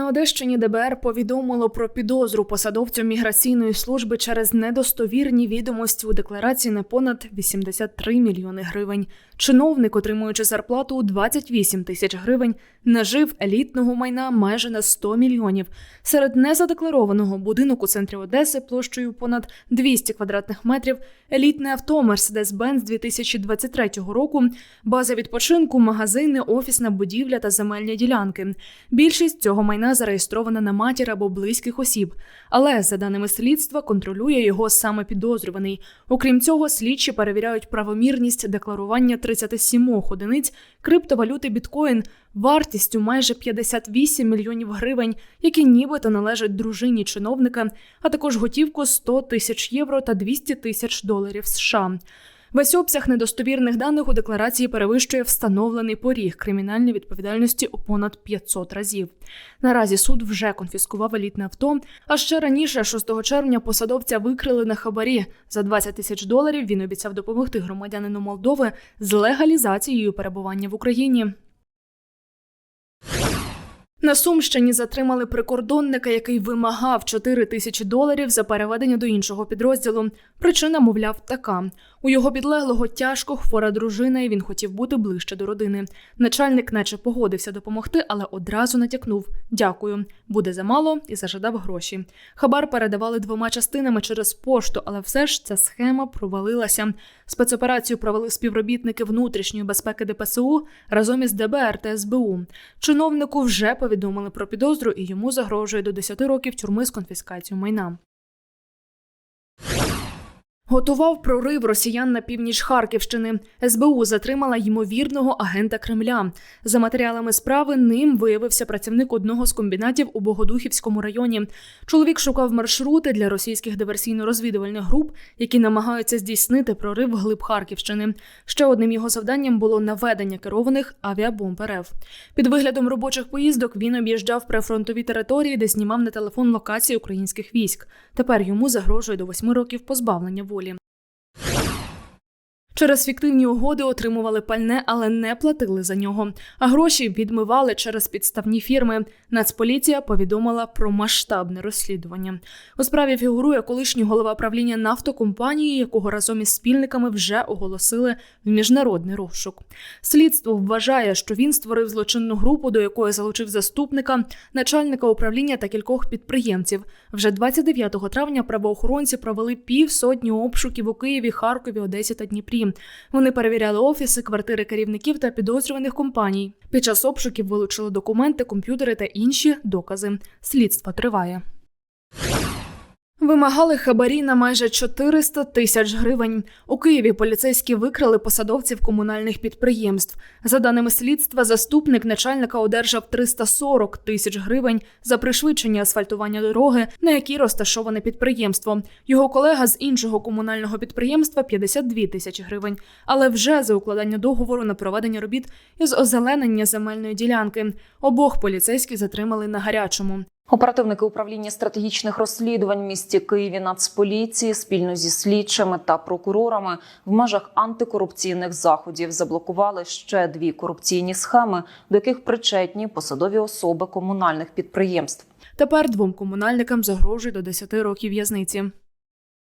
На Одещині ДБР повідомило про підозру посадовцю міграційної служби через недостовірні відомості у декларації на понад 83 мільйони гривень. Чиновник, отримуючи зарплату у 28 тисяч гривень, нажив елітного майна майже на 100 мільйонів. Серед незадекларованого будинок у центрі Одеси площею понад 200 квадратних метрів, елітне авто Mercedes-Benz 2023 року, база відпочинку, магазини, офісна будівля та земельні ділянки. Більшість цього майна зареєстрована на матір або близьких осіб, але за даними слідства контролює його саме підозрюваний. Окрім цього, слідчі перевіряють правомірність декларування 37 одиниць криптовалюти біткоін вартістю майже 58 мільйонів гривень, які нібито належать дружині чиновника, а також готівку 100 тисяч євро та 200 тисяч доларів США. Весь обсяг недостовірних даних у декларації перевищує встановлений поріг кримінальної відповідальності у понад 500 разів. Наразі суд вже конфіскував елітне авто. А ще раніше, 6 червня, посадовця викрили на хабарі. За 20 тисяч доларів він обіцяв допомогти громадянину Молдови з легалізацією перебування в Україні. На Сумщині затримали прикордонника, який вимагав 4 тисячі доларів за переведення до іншого підрозділу. Причина, мовляв, така: у його підлеглого тяжко хвора дружина, і він хотів бути ближче до родини. Начальник, наче погодився допомогти, але одразу натякнув: дякую, буде замало і зажадав гроші. Хабар передавали двома частинами через пошту, але все ж ця схема провалилася. Спецоперацію провели співробітники внутрішньої безпеки ДПСУ разом із ДБР та СБУ. Чиновнику вже повідомили про підозру, і йому загрожує до 10 років тюрми з конфіскацією майна. Готував прорив росіян на північ Харківщини. СБУ затримала ймовірного агента Кремля. За матеріалами справи ним виявився працівник одного з комбінатів у Богодухівському районі. Чоловік шукав маршрути для російських диверсійно-розвідувальних груп, які намагаються здійснити прорив вглиб Харківщини. Ще одним його завданням було наведення керованих авіабомб РФ. Під виглядом робочих поїздок він об'їжджав прифронтові території, де знімав на телефон локації українських військ. Тепер йому загрожує до восьми років позбавлення волі. Через фіктивні угоди отримували пальне, але не платили за нього. А гроші відмивали через підставні фірми. Нацполіція повідомила про масштабне розслідування. У справі фігурує колишній голова правління нафтокомпанії, якого разом із спільниками вже оголосили в міжнародний розшук. Слідство вважає, що він створив злочинну групу, до якої залучив заступника, начальника управління та кількох підприємців. Вже 29 травня правоохоронці провели півсотні обшуків у Києві, Харкові, Одесі та Дніпрі. Вони перевіряли офіси, квартири керівників та підозрюваних компаній. Під час обшуків вилучили документи, комп'ютери та інші докази. Слідство триває. Вимагали хабарі на майже 400 тисяч гривень. У Києві поліцейські викрали посадовців комунальних підприємств. За даними слідства, заступник начальника одержав 340 тисяч гривень за пришвидшення асфальтування дороги, на якій розташоване підприємство. Його колега з іншого комунального підприємства 52 тисячі гривень. Але вже за укладання договору на проведення робіт із озеленення земельної ділянки. Обох поліцейських затримали на гарячому. Оперативники управління стратегічних розслідувань в місті Києві Нацполіції спільно зі слідчими та прокурорами в межах антикорупційних заходів заблокували ще дві корупційні схеми, до яких причетні посадові особи комунальних підприємств. Тепер двом комунальникам загрожує до 10 років в'язниці.